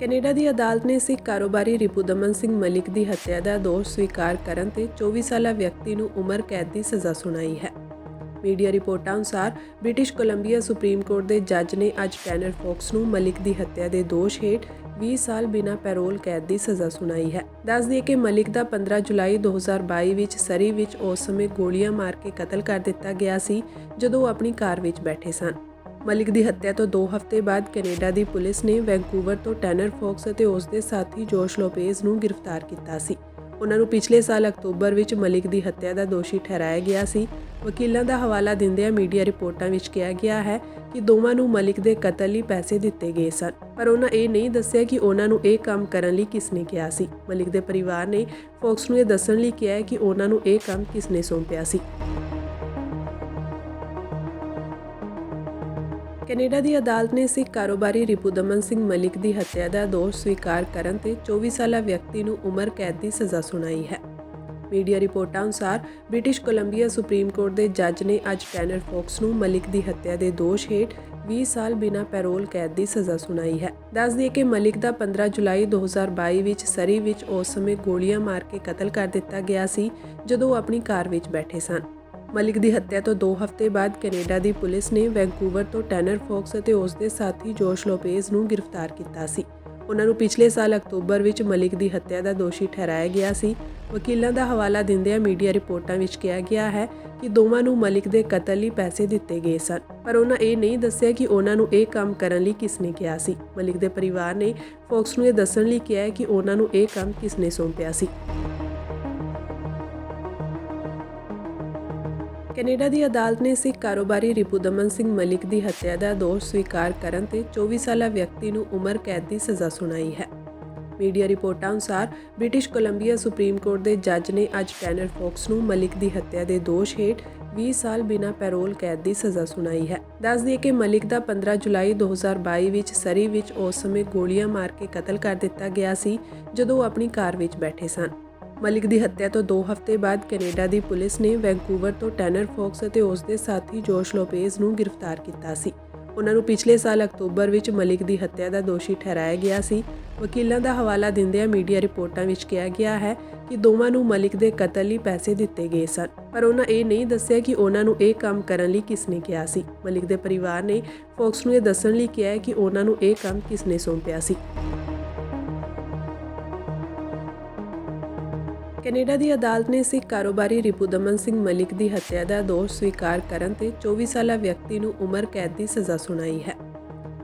Canada ਦੀ ਅਦਾਲਤ ਨੇ ਸਿੱਖ ਕਾਰੋਬਾਰੀ ਰਿਪੂ ਦਮਨ ਸਿੰਘ ਮਲਿਕ ਦੀ ਹੱਤਿਆ ਦਾ ਦੋਸ਼ ਸਵੀਕਾਰ ਕਰਨ ਤੇ 24 ਸਾਲਾ ਵਿਅਕਤੀ ਨੂੰ ਉਮਰ ਕੈਦ ਦੀ ਸਜ਼ਾ ਸੁਣਾਈ ਹੈ। ਮੀਡੀਆ ਰਿਪੋਰਟਾਂ ਅਨੁਸਾਰ ਬ੍ਰਿਟਿਸ਼ ਕੋਲੰਬੀਆ ਸੁਪਰੀਮ ਕੋਰਟ ਦੇ ਜੱਜ ਨੇ ਅੱਜ ਟੈਨਰ ਫੌਕਸ ਨੂੰ ਮਲਿਕ ਦੀ ਹੱਤਿਆ ਦੇ ਦੋਸ਼ ਹੇਠ 20 ਸਾਲ ਬਿਨਾਂ ਪੈਰੋਲ ਕੈਦ ਦੀ ਸਜ਼ਾ ਸੁਣਾਈ ਹੈ। ਦੱਸ ਦਈਏ ਕਿ ਮਲਿਕ ਦਾ 15 ਜੁਲਾਈ 2022 ਵਿੱਚ ਸਰੀ ਵਿੱਚ ਉਸ ਸਮੇਂ ਗੋਲੀਆਂ ਮਾਰ ਕੇ ਕਤਲ ਕਰ ਦਿੱਤਾ ਗਿਆ ਸੀ, ਜਦੋਂ ਉਹ ਆਪਣੀ ਕਾਰ ਵਿੱਚ ਬੈਠੇ ਸਨ। ਮਲਿਕ ਦੀ ਹੱਤਿਆ ਤੋਂ 2 ਹਫ਼ਤੇ ਬਾਅਦ ਕੈਨੇਡਾ ਦੀ ਪੁਲਿਸ ਨੇ ਵੈਂਕੂਵਰ ਤੋਂ ਟੈਨਰ ਫੌਕਸ ਅਤੇ ਉਸ ਦੇ ਸਾਥੀ ਜੋਸ਼ ਲੋਪੇਜ਼ ਨੂੰ ਗ੍ਰਿਫਤਾਰ ਕੀਤਾ ਸੀ। ਉਹਨਾਂ ਨੂੰ ਪਿਛਲੇ ਸਾਲ ਅਕਤੂਬਰ ਵਿੱਚ ਮਲਿਕ ਦੀ ਹੱਤਿਆ ਦਾ ਦੋਸ਼ੀ ਠਹਿਰਾਇਆ ਗਿਆ ਸੀ। ਵਕੀਲਾਂ ਦਾ ਹਵਾਲਾ ਦਿੰਦਿਆਂ ਮੀਡੀਆ ਰਿਪੋਰਟਾਂ ਵਿੱਚ ਕਿਹਾ ਗਿਆ ਹੈ ਕਿ ਦੋਵਾਂ ਨੂੰ ਮਲਿਕ ਦੇ ਕਤਲ ਲਈ ਪੈਸੇ ਦਿੱਤੇ ਗਏ ਸਨ। ਪਰ ਉਹਨਾਂ ਇਹ ਨਹੀਂ ਦੱਸਿਆ ਕਿ ਉਹਨਾਂ ਨੂੰ ਇਹ ਕੰਮ ਕਰਨ ਲਈ ਕਿਸ ਨੇ ਕਿਹਾ ਸੀ। ਮਲਿਕ ਦੇ ਪਰਿਵਾਰ ਨੇ ਫੌਕਸ ਨੂੰ ਇਹ ਦੱਸਣ ਲਈ ਕਿਹਾ ਕਿ ਉਹਨਾਂ ਨੂੰ ਇਹ ਕੰਮ ਕਿਸ ਨੇ ਸੌਂਪਿਆ ਸੀ। ਕੈਨੇਡਾ ਦੀ ਅਦਾਲਤ ਨੇ ਸਿੱਖ ਕਾਰੋਬਾਰੀ ਰਿਪੂ ਦਮਨ ਸਿੰਘ ਮਲਿਕ ਦੀ ਹੱਤਿਆ ਦਾ ਦੋਸ਼ ਸਵੀਕਾਰ ਕਰਨ ਤੇ 24 ਸਾਲਾ ਵਿਅਕਤੀ ਨੂੰ ਉਮਰ ਕੈਦ ਦੀ ਸਜ਼ਾ ਸੁਣਾਈ ਹੈ। ਮੀਡੀਆ ਰਿਪੋਰਟਾਂ ਅਨੁਸਾਰ ਬ੍ਰਿਟਿਸ਼ ਕੋਲੰਬੀਆ ਸੁਪਰੀਮ ਕੋਰਟ ਦੇ ਜੱਜ ਨੇ ਅੱਜ ਟੈਨਰ ਫੌਕਸ ਨੂੰ ਮਲਿਕ ਦੀ ਹੱਤਿਆ ਦੇ ਦੋਸ਼ ਹੇਠ 20 ਸਾਲ ਬਿਨਾਂ ਪੈਰੋਲ ਕੈਦ ਦੀ ਸਜ਼ਾ ਸੁਣਾਈ ਹੈ। ਦੱਸ ਦਈਏ ਕਿ ਮਲਿਕ ਦਾ 15 ਜੁਲਾਈ 2022 ਵਿੱਚ ਸਰੀ ਵਿੱਚ ਉਸ ਸਮੇਂ ਗੋਲੀਆਂ ਮਾਰ ਕੇ ਕਤਲ ਕਰ ਦਿੱਤਾ ਗਿਆ ਸੀ, ਜਦੋਂ ਉਹ ਆਪਣੀ ਕਾਰ ਵਿੱਚ ਬੈਠੇ ਸਨ। ਮਲਿਕ ਦੀ ਹੱਤਿਆ ਤੋਂ 2 ਹਫ਼ਤੇ ਬਾਅਦ ਕੈਨੇਡਾ ਦੀ ਪੁਲਿਸ ਨੇ ਵੈਂਕੂਵਰ ਤੋਂ ਟੈਨਰ ਫੌਕਸ ਅਤੇ ਉਸ ਦੇ ਸਾਥੀ ਜੋਸ਼ ਲੋਪੇਜ਼ ਨੂੰ ਗ੍ਰਿਫਤਾਰ ਕੀਤਾ ਸੀ। ਉਹਨਾਂ ਨੂੰ ਪਿਛਲੇ ਸਾਲ ਅਕਤੂਬਰ ਵਿੱਚ ਮਲਿਕ ਦੀ ਹੱਤਿਆ ਦਾ ਦੋਸ਼ੀ ਠਹਿਰਾਇਆ ਗਿਆ ਸੀ। ਵਕੀਲਾਂ ਦਾ ਹਵਾਲਾ ਦਿੰਦਿਆਂ ਮੀਡੀਆ ਰਿਪੋਰਟਾਂ ਵਿੱਚ ਕਿਹਾ ਗਿਆ ਹੈ ਕਿ ਦੋਵਾਂ ਨੂੰ ਮਲਿਕ ਦੇ ਕਤਲ ਲਈ ਪੈਸੇ ਦਿੱਤੇ ਗਏ ਸਨ, ਪਰ ਉਹਨਾਂ ਇਹ ਨਹੀਂ ਦੱਸਿਆ ਕਿ ਉਹਨਾਂ ਨੂੰ ਇਹ ਕੰਮ ਕਰਨ ਲਈ ਕਿਸ ਨੇ ਕਿਹਾ ਸੀ। ਮਲਿਕ ਦੇ ਪਰਿਵਾਰ ਨੇ ਫੌਕਸ ਨੂੰ ਇਹ ਦੱਸਣ ਲਈ ਕਿਹਾ ਕਿ ਉਹਨਾਂ ਨੂੰ ਇਹ ਕੰਮ ਕਿਸ ਨੇ ਸੌਂਪਿਆ ਸੀ। ਕੈਨੇਡਾ ਦੀ ਅਦਾਲਤ ਨੇ ਸਿੱਖ ਕਾਰੋਬਾਰੀ ਰਿਪੂ ਦਮਨ ਸਿੰਘ ਮਲਿਕ ਦੀ ਹੱਤਿਆ ਦਾ ਦੋਸ਼ ਸਵੀਕਾਰ ਕਰਨ ਤੇ 24 ਸਾਲਾ ਵਿਅਕਤੀ ਨੂੰ ਉਮਰ ਕੈਦ ਦੀ ਸਜ਼ਾ ਸੁਣਾਈ ਹੈ। ਮੀਡੀਆ ਰਿਪੋਰਟਾਂ ਅਨੁਸਾਰ ਬ੍ਰਿਟਿਸ਼ ਕੋਲੰਬੀਆ ਸੁਪਰੀਮ ਕੋਰਟ ਦੇ ਜੱਜ ਨੇ ਅੱਜ ਟੈਨਰ ਫੌਕਸ ਨੂੰ ਮਲਿਕ ਦੀ ਹੱਤਿਆ ਦੇ ਦੋਸ਼ ਹੇਠ 20 ਸਾਲ ਬਿਨਾਂ ਪੈਰੋਲ ਕੈਦ ਦੀ ਸਜ਼ਾ ਸੁਣਾਈ ਹੈ। ਦੱਸ ਦਈਏ ਕਿ ਮਲਿਕ ਦਾ 15 ਜੁਲਾਈ 2022 ਵਿੱਚ ਸਰੀ ਵਿੱਚ ਉਸ ਸਮੇਂ ਗੋਲੀਆਂ ਮਾਰ ਕੇ ਕਤਲ ਕਰ ਦਿੱਤਾ ਗਿਆ ਸੀ, ਜਦੋਂ ਉਹ ਆਪਣੀ ਕਾਰ ਵਿੱਚ ਬੈਠੇ ਸਨ। ਮਲਿਕ ਦੀ ਹੱਤਿਆ ਤੋਂ 2 ਹਫ਼ਤੇ ਬਾਅਦ ਕੈਨੇਡਾ ਦੀ ਪੁਲਿਸ ਨੇ ਵੈਂਕੂਵਰ ਤੋਂ ਟੈਨਰ ਫੌਕਸ ਅਤੇ ਉਸ ਦੇ ਸਾਥੀ ਜੋਸ਼ ਲੋਪੇਜ਼ ਨੂੰ ਗ੍ਰਿਫਤਾਰ ਕੀਤਾ ਸੀ। ਉਹਨਾਂ ਨੂੰ ਪਿਛਲੇ ਸਾਲ ਅਕਤੂਬਰ ਵਿੱਚ ਮਲਿਕ ਦੀ ਹੱਤਿਆ ਦਾ ਦੋਸ਼ੀ ਠਹਿਰਾਇਆ ਗਿਆ ਸੀ। ਵਕੀਲਾਂ ਦਾ ਹਵਾਲਾ ਦਿੰਦਿਆਂ ਮੀਡੀਆ ਰਿਪੋਰਟਾਂ ਵਿੱਚ ਕਿਹਾ ਗਿਆ ਹੈ ਕਿ ਦੋਵਾਂ ਨੂੰ ਮਲਿਕ ਦੇ ਕਤਲ ਲਈ ਪੈਸੇ ਦਿੱਤੇ ਗਏ ਸਨ, ਪਰ ਉਹਨਾਂ ਇਹ ਨਹੀਂ ਦੱਸਿਆ ਕਿ ਉਹਨਾਂ ਨੂੰ ਇਹ ਕੰਮ ਕਰਨ ਲਈ ਕਿਸ ਨੇ ਕਿਹਾ ਸੀ। ਮਲਿਕ ਦੇ ਪਰਿਵਾਰ ਨੇ ਫੋਕਸ ਨੂੰ ਇਹ ਦੱਸਣ ਲਈ ਕਿਹਾ ਕਿ ਉਹਨਾਂ ਨੂੰ ਇਹ ਕੰਮ ਕਿਸ ਨੇ ਸੌਂਪਿਆ ਸੀ। ਕੈਨੇਡਾ ਦੀ ਅਦਾਲਤ ਨੇ ਸਿੱਖ ਕਾਰੋਬਾਰੀ ਰਿਪੁਦਮਨ ਸਿੰਘ ਮਲਿਕ ਦੀ ਹੱਤਿਆ ਦਾ ਦੋਸ਼ ਸਵੀਕਾਰ ਕਰਨ ਤੇ 24 ਸਾਲਾ ਵਿਅਕਤੀ ਨੂੰ ਉਮਰ ਕੈਦ ਦੀ ਸਜ਼ਾ ਸੁਣਾਈ ਹੈ।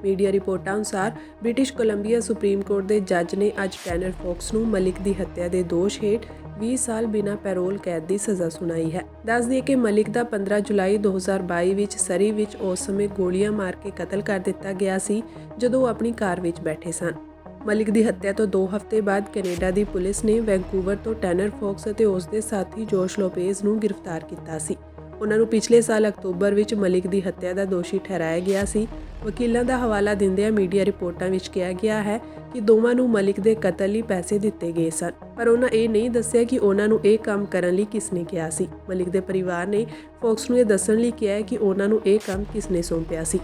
ਮੀਡੀਆ ਰਿਪੋਰਟਾਂ ਅਨੁਸਾਰ ਬ੍ਰਿਟਿਸ਼ ਕੋਲੰਬੀਆ ਸੁਪਰੀਮ ਕੋਰਟ ਦੇ ਜੱਜ ਨੇ ਅੱਜ ਟੈਨਰ ਫੋਕਸ ਨੂੰ ਮਲਿਕ ਦੀ ਹੱਤਿਆ ਦੇ ਦੋਸ਼ ਹੇਠ 20 ਸਾਲ ਬਿਨਾਂ ਪੈਰੋਲ ਕੈਦ ਦੀ ਸਜ਼ਾ ਸੁਣਾਈ ਹੈ। ਦੱਸ ਦਈਏ ਕਿ ਮਲਿਕ ਦਾ 15 ਜੁਲਾਈ 2022 ਵਿੱਚ ਸਰੀ ਵਿੱਚ ਉਸ ਸਮੇਂ ਗੋਲੀਆਂ ਮਾਰ ਕੇ ਕਤਲ ਕਰ ਦਿੱਤਾ ਗਿਆ ਸੀ, ਜਦੋਂ ਉਹ ਆਪਣੀ ਕਾਰ ਵਿੱਚ ਬੈਠੇ ਸਨ। ਮਲਿਕ ਦੀ ਹੱਤਿਆ ਤੋਂ 2 ਹਫ਼ਤੇ ਬਾਅਦ ਕੈਨੇਡਾ ਦੀ ਪੁਲਿਸ ਨੇ ਵੈਂਕੂਵਰ ਤੋਂ ਟੈਨਰ ਫੌਕਸ ਅਤੇ ਉਸ ਦੇ ਸਾਥੀ ਜੋਸ਼ ਲੋਪੇਜ਼ ਨੂੰ ਗ੍ਰਿਫਤਾਰ ਕੀਤਾ ਸੀ। ਉਹਨਾਂ ਨੂੰ ਪਿਛਲੇ ਸਾਲ ਅਕਤੂਬਰ ਵਿੱਚ ਮਲਿਕ ਦੀ ਹੱਤਿਆ ਦਾ ਦੋਸ਼ੀ ਠਹਿਰਾਇਆ ਗਿਆ ਸੀ। ਵਕੀਲਾਂ ਦਾ ਹਵਾਲਾ ਦਿੰਦਿਆਂ ਮੀਡੀਆ ਰਿਪੋਰਟਾਂ ਵਿੱਚ ਕਿਹਾ ਗਿਆ ਹੈ ਕਿ ਦੋਵਾਂ ਨੂੰ ਮਲਿਕ ਦੇ ਕਤਲ ਲਈ ਪੈਸੇ ਦਿੱਤੇ ਗਏ ਸਨ, ਪਰ ਉਹਨਾਂ ਇਹ ਨਹੀਂ ਦੱਸਿਆ ਕਿ ਉਹਨਾਂ ਨੂੰ ਇਹ ਕੰਮ ਕਰਨ ਲਈ ਕਿਸ ਨੇ ਕਿਹਾ ਸੀ। ਮਲਿਕ ਦੇ ਪਰਿਵਾਰ ਨੇ ਫੋਕਸ ਨੂੰ ਇਹ ਦੱਸਣ ਲਈ ਕਿਹਾ ਕਿ ਉਹਨਾਂ ਨੂੰ ਇਹ ਕੰਮ ਕਿਸ ਨੇ ਸੌਂਪਿਆ ਸੀ।